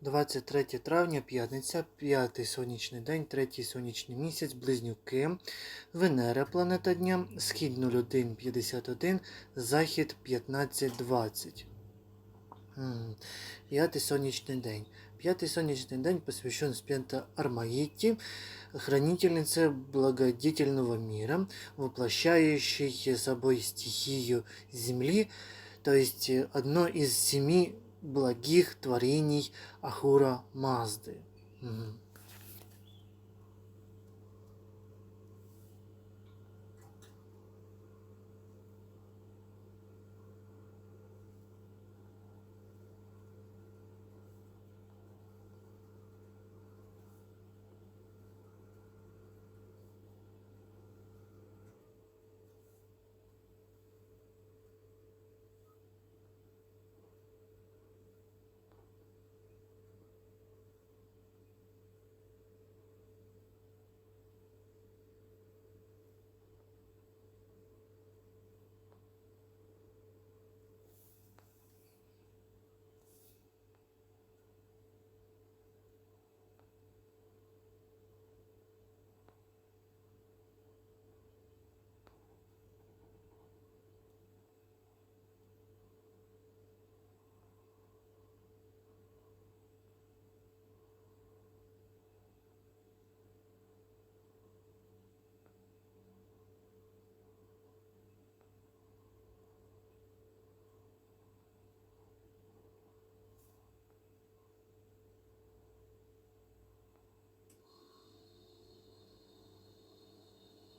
23 травня, п'ятниця, п'ятий сонячний день, третій сонячний місяць, близнюки, Венера, планета дня, схід 0151, захід 1520. М, Пятый солнечный день. Пятый солнечный день посвящен Спента Армаити, хранительнице благодетельного мира, воплощающей собой стихию Земли, то есть э, одно из семи благих творений Ахура Мазды. Мгм.